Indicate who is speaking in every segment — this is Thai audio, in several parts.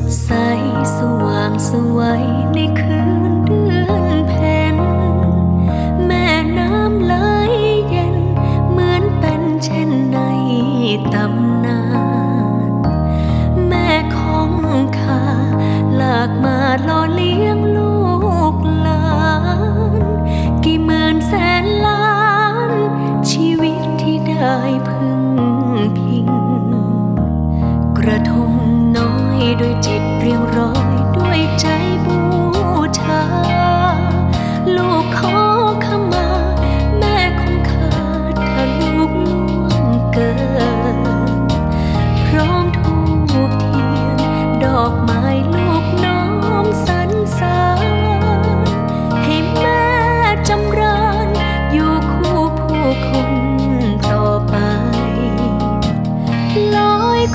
Speaker 1: ดใสสว่างสวัยในคืนเดือนเพ็ญแม่น้ำไหลเย็น เหมือนเป็นเช่นในตำนาน แม่ของข้าหลากมาหล่อเลี้ยงลูกหลาน กี่หมื่นแสนล้าน ชีวิตที่ได้พึ่ง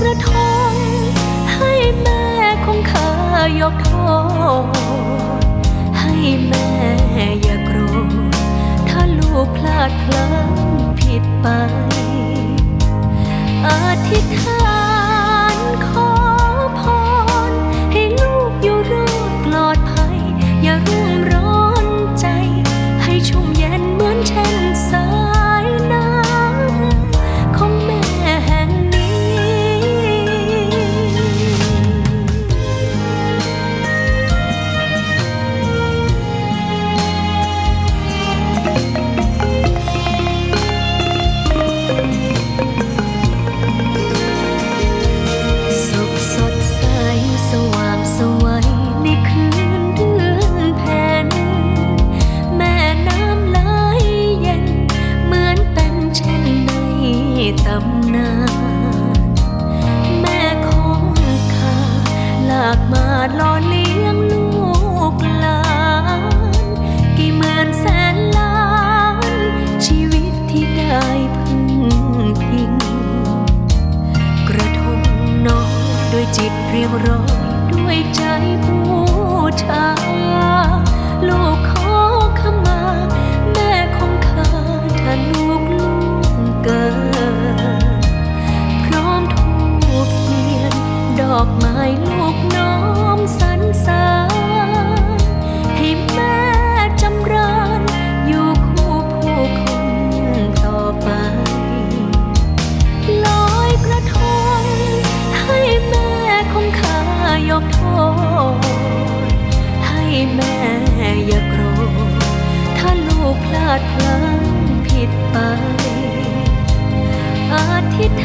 Speaker 1: กระทง ให้แม่ของข้ายกโทษให้แม่อย่าโกรธถ้าลูกพลาดพลั้งผิดไป อธิษฐานขอพร ให้ลูกอยู่รอดปลอดภัย อย่ารุ่มร้อนใจ ให้ชุ่มเย็นเหมือนเช่น แม่ของข้าลากมาหล่อเลี้ยงลูกหลานกี่หมื่นแสนล้าน ชีวิตที่ได้พึ่งพิง กระทงน้อยด้วยจิตเรียงร้อยด้วยใจบูชาลู แม่อย่าโกรธถ้าลูกพลาดพลั้งผิดไปอาทิตย์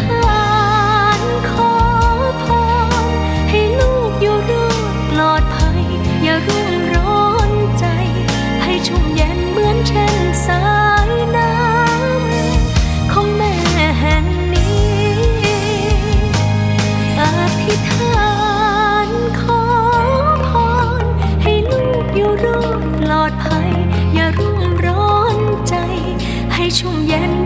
Speaker 1: 重演。